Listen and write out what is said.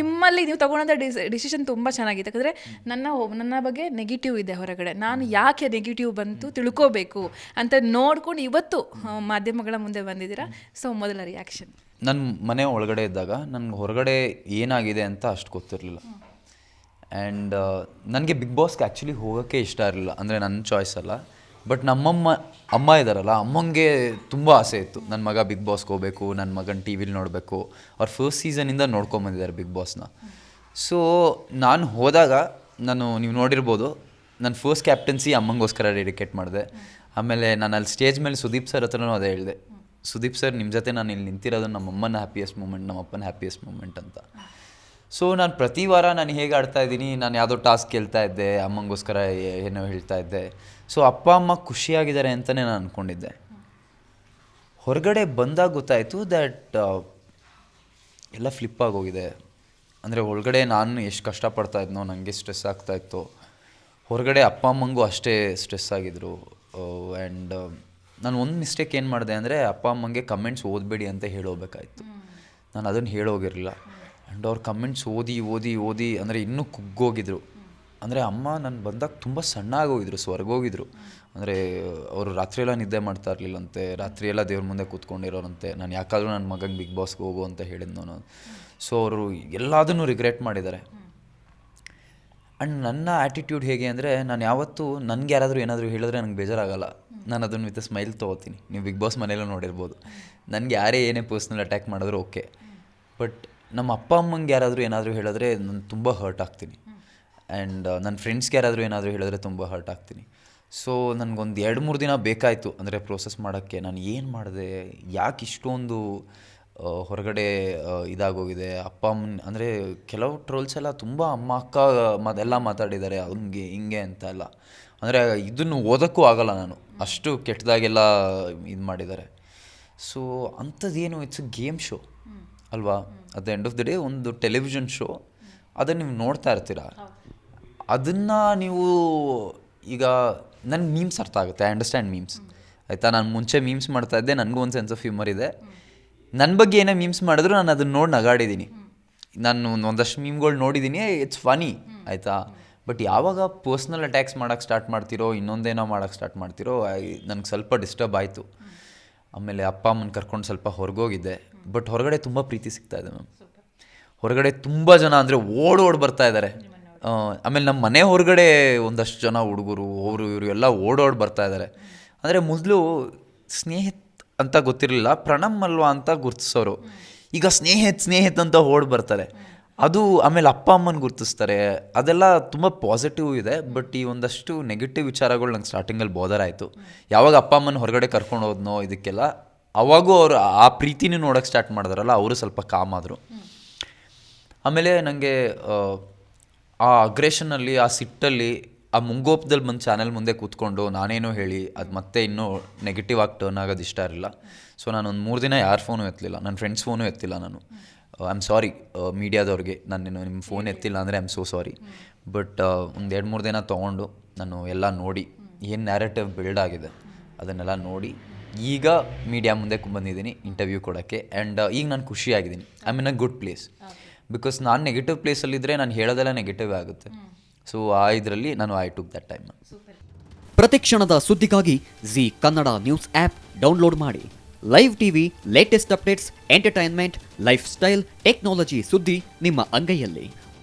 ನಿಮ್ಮಲ್ಲಿ ನೀವು ತಗೊಂಡಂಥ ಡಿಸಿಷನ್ ತುಂಬ ಚೆನ್ನಾಗಿದೆ. ಯಾಕಂದರೆ ನನ್ನ ನನ್ನ ಬಗ್ಗೆ ನೆಗೆಟಿವ್ ಇದೆ ಹೊರಗಡೆ. ನಾನು ಯಾಕೆ ನೆಗೆಟಿವ್ ಬಂತು ತಿಳ್ಕೋಬೇಕು ಅಂತ ನೋಡ್ಕೊಂಡು ಇವತ್ತು ಮಾಧ್ಯಮಗಳ ಮುಂದೆ ಬಂದಿದ್ದೀರಾ? ಸೊ ಮೊದಲ ರಿಯಾಕ್ಷನ್ ನನ್ನ ಮನೆ ಒಳಗಡೆ ಇದ್ದಾಗ ನನಗೆ ಹೊರಗಡೆ ಏನಾಗಿದೆ ಅಂತ ಅಷ್ಟು ಗೊತ್ತಿರಲಿಲ್ಲ. ಆ್ಯಂಡ್ ನನಗೆ ಬಿಗ್ ಬಾಸ್ಗೆ ಆ್ಯಕ್ಚುಲಿ ಹೋಗೋಕ್ಕೆ ಇಷ್ಟ ಇರಲಿಲ್ಲ. ಅಂದರೆ ನನ್ನ ಚಾಯ್ಸ್ ಅಲ್ಲ. ಬಟ್ ನಮ್ಮಮ್ಮ, ಅಮ್ಮ ಇದ್ದಾರಲ್ಲ ಅಮ್ಮಂಗೆ ತುಂಬ ಆಸೆ ಇತ್ತು. ನನ್ನ ಮಗ ಬಿಗ್ ಬಾಸ್ಗೆ ಹೋಗಬೇಕು ನನ್ನ ಮಗನ ಟಿ ವಿಲಿ ನೋಡಬೇಕು. ಅವ್ರು ಫಸ್ಟ್ ಸೀಸನಿಂದ ನೋಡ್ಕೊಂಬಂದಿದ್ದಾರೆ ಬಿಗ್ ಬಾಸ್ನ ಸೊ ನಾನು ಹೋದಾಗ, ನಾನು ನೀವು ನೋಡಿರ್ಬೋದು ನನ್ನ ಫಸ್ಟ್ ಕ್ಯಾಪ್ಟನ್ಸಿ ಅಮ್ಮಂಗೋಸ್ಕರ ಡೆಡಿಕೇಟ್ ಮಾಡಿದೆ. ಆಮೇಲೆ ನಾನು ಅಲ್ಲಿ ಸ್ಟೇಜ್ ಮೇಲೆ ಸುದೀಪ್ ಸರ್ ಹತ್ರನೂ ಅದೇ ಹೇಳಿದೆ. ಸುದೀಪ್ ಸರ್ ನಿಮ್ಮ ಜೊತೆ ನಾನು ಇಲ್ಲಿ ನಿಂತಿರೋದು ನಮ್ಮ ಅಮ್ಮನ ಹ್ಯಾಪಿಯೆಸ್ಟ್ ಮೂಮೆಂಟ್ ನಮ್ಮ ಅಪ್ಪನ ಹ್ಯಾಪಿಯೆಸ್ಟ್ ಮೂಮೆಂಟ್ ಅಂತ. ಸೊ ನಾನು ಪ್ರತಿ ವಾರ ನಾನು ಹೇಗೆ ಆಡ್ತಾ ಇದ್ದೀನಿ, ನಾನು ಯಾವುದೋ ಟಾಸ್ಕ್ ಕೇಳ್ತಾ ಇದ್ದೆ, ಅಮ್ಮಂಗೋಸ್ಕರ ಏನೋ ಹೇಳ್ತಾ ಇದ್ದೆ. ಸೊ ಅಪ್ಪ, ಅಮ್ಮ ಖುಷಿಯಾಗಿದ್ದಾರೆ ಅಂತಲೇ ನಾನು ಅಂದ್ಕೊಂಡಿದ್ದೆ ಹೊರಗಡೆ ಬಂದಾಗ ಗೊತ್ತಾಯಿತು ದ್ಯಾಟ್ ಎಲ್ಲ ಫ್ಲಿಪ್ ಆಗೋಗಿದೆ. ಅಂದರೆ ಒಳಗಡೆ ನಾನು ಎಷ್ಟು ಕಷ್ಟಪಡ್ತಾ ಇದ್ನೋ ನನಗೆ ಸ್ಟ್ರೆಸ್ ಆಗ್ತಾ ಇತ್ತು. ಹೊರಗಡೆ ಅಪ್ಪ, ಅಮ್ಮಂಗೂ ಅಷ್ಟೇ ಸ್ಟ್ರೆಸ್ ಆಗಿದ್ರು. ಆ್ಯಂಡ್ ನಾನು ಒಂದು ಮಿಸ್ಟೇಕ್ ಏನು ಮಾಡಿದೆ ಅಂದರೆ ಅಪ್ಪ, ಅಮ್ಮಂಗೆ ಕಮೆಂಟ್ಸ್ ಓದಬೇಡಿ ಅಂತ ಹೇಳೋಬೇಕಾಯ್ತು. ನಾನು ಅದನ್ನು ಹೇಳೋಗಿರಲಿಲ್ಲ. ಆ್ಯಂಡ್ ಅವ್ರ ಕಮೆಂಟ್ಸ್ ಓದಿ ಓದಿ ಓದಿ ಅಂದರೆ ಇನ್ನೂ ಕುಗ್ಗೋಗಿದ್ರು. ಅಂದರೆ ಅಮ್ಮ ನಾನು ಬಂದಾಗ ತುಂಬ ಸಣ್ಣ ಆಗೋಗಿದ್ರು ಸ್ವರ್ಗೋಗಿದ್ರು. ಅಂದರೆ ಅವರು ರಾತ್ರಿಯೆಲ್ಲ ನಿದ್ದೆ ಮಾಡ್ತಾ ಇರಲಿಲ್ಲಂತೆ, ರಾತ್ರಿಯೆಲ್ಲ ದೇವ್ರ ಮುಂದೆ ಕೂತ್ಕೊಂಡಿರೋರಂತೆ, ನಾನು ಯಾಕಾದರೂ ನನ್ನ ಮಗಂಗೆ ಬಿಗ್ ಬಾಸ್ಗೆ ಹೋಗು ಅಂತ ಹೇಳಿದ್ನು ನಾನು. ಸೊ ಅವರು ಎಲ್ಲದನ್ನೂ ರಿಗ್ರೆಟ್ ಮಾಡಿದ್ದಾರೆ. ಆ್ಯಂಡ್ ನನ್ನ ಆ್ಯಟಿಟ್ಯೂಡ್ ಹೇಗೆ ಅಂದರೆ ನಾನು ಯಾವತ್ತೂ ನನಗೆ ಯಾರಾದರೂ ಏನಾದರೂ ಹೇಳಿದ್ರೆ ನನಗೆ ಬೇಜಾರಾಗಲ್ಲ. ನಾನು ಅದನ್ನು ವಿತ್ ಸ್ಮೈಲ್ ತೊಗೋತೀನಿ. ನೀವು ಬಿಗ್ ಬಾಸ್ ಮನೆಯಲ್ಲೂ ನೋಡಿರ್ಬೋದು. ನನಗೆ ಯಾರೇ ಏನೇ ಪರ್ಸ್ನಲ್ ಅಟ್ಯಾಕ್ ಮಾಡಿದ್ರು ಓಕೆ ಬಟ್ ನಮ್ಮ ಅಪ್ಪ ಅಮ್ಮಂಗೆ ಯಾರಾದರೂ ಏನಾದರೂ ಹೇಳಿದ್ರೆ ನಾನು ತುಂಬ ಹರ್ಟ್ ಆಗ್ತೀನಿ. ಆ್ಯಂಡ್ ನನ್ನ ಫ್ರೆಂಡ್ಸ್ಗೆ ಯಾರಾದರೂ ಏನಾದರೂ ಹೇಳಿದ್ರೆ ತುಂಬ ಹರ್ಟ್ ಆಗ್ತೀನಿ. ಸೊ ನನಗೊಂದು ಎರಡು ಮೂರು ದಿನ ಬೇಕಾಯಿತು ಅಂದರೆ ಪ್ರೋಸೆಸ್ ಮಾಡೋಕ್ಕೆ. ನಾನು ಏನು ಮಾಡಿದೆ? ಯಾಕೆ ಇಷ್ಟೊಂದು ಹೊರಗಡೆ ಆ, ಇದಾಗೋಗಿದೆ? ಅಪ್ಪ ಅಮ್ಮನ ಅಂದರೆ ಕೆಲವು ಟ್ರೋಲ್ಸ್ ಎಲ್ಲ ತುಂಬ ಅಮ್ಮ ಅಕ್ಕ ಮದೆಲ್ಲ ಮಾತಾಡಿದ್ದಾರೆ. ಅವನಿಗೆ ಹಿಂಗೆ ಅಂತ ಎಲ್ಲ. ಅಂದರೆ ಇದನ್ನು ಓದೋಕ್ಕೂ ಆಗಲ್ಲ ನಾನು. ಅಷ್ಟು ಕೆಟ್ಟದಾಗೆಲ್ಲ ಇದು ಮಾಡಿದ್ದಾರೆ. ಸೊ ಅಂಥದ್ದೇನು ಇಟ್ಸ್ ಗೇಮ್ ಶೋ ಅಲ್ವಾ? At the end of the day ಒಂದು ಟೆಲಿವಿಷನ್ ಶೋ ಅದನ್ನು ನೀವು ನೋಡ್ತಾ ಇರ್ತೀರ? ಅದನ್ನು ನೀವು ಈಗ ನನ್ನ ಮೀಮ್ಸ್ ಅರ್ಥ ಆಗುತ್ತೆ. ಐ ಅಂಡರ್ಸ್ಟ್ಯಾಂಡ್ ಮೀಮ್ಸ್ ಆಯಿತಾ? ನಾನು ಮುಂಚೆ ಮೀಮ್ಸ್ ಮಾಡ್ತಾ ಇದ್ದೆ ನನಗೂ ಒಂದು ಸೆನ್ಸ್ ಆಫ್ ಹ್ಯೂಮರ್ ಇದೆ. ನನ್ನ ಬಗ್ಗೆ ಏನೇ ಮೀಮ್ಸ್ ಮಾಡಿದ್ರು ನಾನು ಅದನ್ನು ನೋಡಿ ನಗಾಡಿದ್ದೀನಿ ನಾನು ಒಂದು ಒಂದಷ್ಟು ಮೀಮ್ಗಳು ನೋಡಿದ್ದೀನಿ ಇಟ್ಸ್ ಫನಿ ಆಯಿತಾ? ಬಟ್ ಯಾವಾಗ ಪರ್ಸ್ನಲ್ ಅಟ್ಯಾಕ್ಸ್ ಮಾಡೋಕ್ಕೆ ಸ್ಟಾರ್ಟ್ ಮಾಡ್ತಿರೋ ಇನ್ನೊಂದೇನೋ ಮಾಡೋಕ್ಕೆ ಸ್ಟಾರ್ಟ್ ಮಾಡ್ತಿರೋ ನನಗೆ ಸ್ವಲ್ಪ ಡಿಸ್ಟರ್ಬ್ ಆಯಿತು. ಆಮೇಲೆ ಅಪ್ಪ ಅಮ್ಮನ ಕರ್ಕೊಂಡು ಸ್ವಲ್ಪ ಹೊರಗೋಗಿದ್ದೆ ಬಟ್ ಹೊರಗಡೆ ತುಂಬ ಪ್ರೀತಿ ಸಿಗ್ತಾ ಇದೆ ಮ್ಯಾಮ್. ಹೊರಗಡೆ ತುಂಬ ಜನ ಅಂದರೆ ಓಡ್ ಓಡ್ ಬರ್ತಾ ಇದ್ದಾರೆ ಆಮೇಲೆ ನಮ್ಮ ಮನೆ ಹೊರಗಡೆ ಒಂದಷ್ಟು ಜನ ಹುಡುಗರು, ಅವರು ಇವರು ಎಲ್ಲ ಓಡೋಡ್ ಬರ್ತಾ ಇದ್ದಾರೆ ಅಂದರೆ ಮೊದಲು ಸ್ನೇಹಿತ್ ಅಂತ ಗೊತ್ತಿರಲಿಲ್ಲ, ಪ್ರಣಮ್ ಅಲ್ವಾ ಅಂತ ಗುರ್ತಿಸೋರು. ಈಗ ಸ್ನೇಹಿತ್ ಸ್ನೇಹಿತ್ ಅಂತ ಓಡ್ ಬರ್ತಾರೆ. ಅದು ಆಮೇಲೆ ಅಪ್ಪ ಅಮ್ಮನ ಗುರ್ತಿಸ್ತಾರೆ. ಅದೆಲ್ಲ ತುಂಬ ಪಾಸಿಟಿವ್ ಇದೆ, ಬಟ್ ಈ ಒಂದಷ್ಟು ನೆಗೆಟಿವ್ ವಿಚಾರಗಳು ನಂಗೆ ಸ್ಟಾರ್ಟಿಂಗಲ್ಲಿ ಬೋದರ್ ಆಯಿತು. ಯಾವಾಗ ಅಪ್ಪ ಅಮ್ಮನ ಹೊರಗಡೆ ಕರ್ಕೊಂಡು ಹೋದ್ನೋ, ಇದಕ್ಕೆಲ್ಲ ಅವಾಗೂ ಅವರು ಆ ಪ್ರೀತಿನೂ ನೋಡೋಕ್ಕೆ ಸ್ಟಾರ್ಟ್ ಮಾಡಿದ್ರಲ್ಲ, ಅವರು ಸ್ವಲ್ಪ ಕಾಮ್ ಆದರು. ಆಮೇಲೆ ನನಗೆ ಆ ಅಗ್ರೆಷನಲ್ಲಿ ಆ ಸಿಟ್ಟಲ್ಲಿ, ಆ ಮುಂಗೋಪದಲ್ಲಿ ಬಂದು ಚಾನೆಲ್ ಮುಂದೆ ಕೂತ್ಕೊಂಡು ನಾನೇನೋ ಹೇಳಿ, ಅದು ಮತ್ತೆ ಇನ್ನೂ ನೆಗೆಟಿವ್ ಆಗಿ ಟರ್ನ್ ಆಗೋದು ಇಷ್ಟ ಇರಲಿಲ್ಲ. ಸೊ ನಾನು ಒಂದು ಮೂರು ದಿನ ಯಾರ ಫೋನು ಎತ್ತಲಿಲ್ಲ ನನ್ನ ಫ್ರೆಂಡ್ಸ್ ಫೋನು ಎತ್ತಿಲ್ಲ ನಾನು. ಐ ಆಮ್ ಸಾರಿ ಮೀಡಿಯಾದವ್ರಿಗೆ ನಾನು ನಿಮ್ಮ ಫೋನ್ ಎತ್ತಿಲ್ಲ ಅಂದರೆ I am so sorry but ಒಂದು ಎರಡು ಮೂರು ದಿನ ತೊಗೊಂಡು ನಾನು ಎಲ್ಲ ನೋಡಿ, ಏನು ನ್ಯಾರೇಟಿವ್ ಬಿಲ್ಡ್ ಆಗಿದೆ, ಅದನ್ನೆಲ್ಲ ನೋಡಿ ಈಗ ಮೀಡಿಯಾ ಮುಂದೆ ಬಂದಿದ್ದೀನಿ ಇಂಟರ್ವ್ಯೂ ಕೊಡೋಕ್ಕೆ. ಆ್ಯಂಡ್ ಈಗ ನಾನು ಖುಷಿಯಾಗಿದ್ದೀನಿ. I mean a good place because ನಾನು ನೆಗೆಟಿವ್ ಪ್ಲೇಸಲ್ಲಿದ್ದರೆ ನಾನು ಹೇಳೋದೆಲ್ಲ ನೆಗೆಟಿವ್ ಆಗುತ್ತೆ. ಸೊ ಆ ಇದರಲ್ಲಿ ನಾನು ಐ ಟುಕ್ ದಟ್ ಟೈಮ್ ಪ್ರತಿ ಕ್ಷಣದ ಸುದ್ದಿಗಾಗಿ Zee Kannada news app download ಮಾಡಿ. Live TV latest updates entertainment lifestyle technology ಸುದ್ದಿ ನಿಮ್ಮ ಅಂಗೈಯಲ್ಲಿ.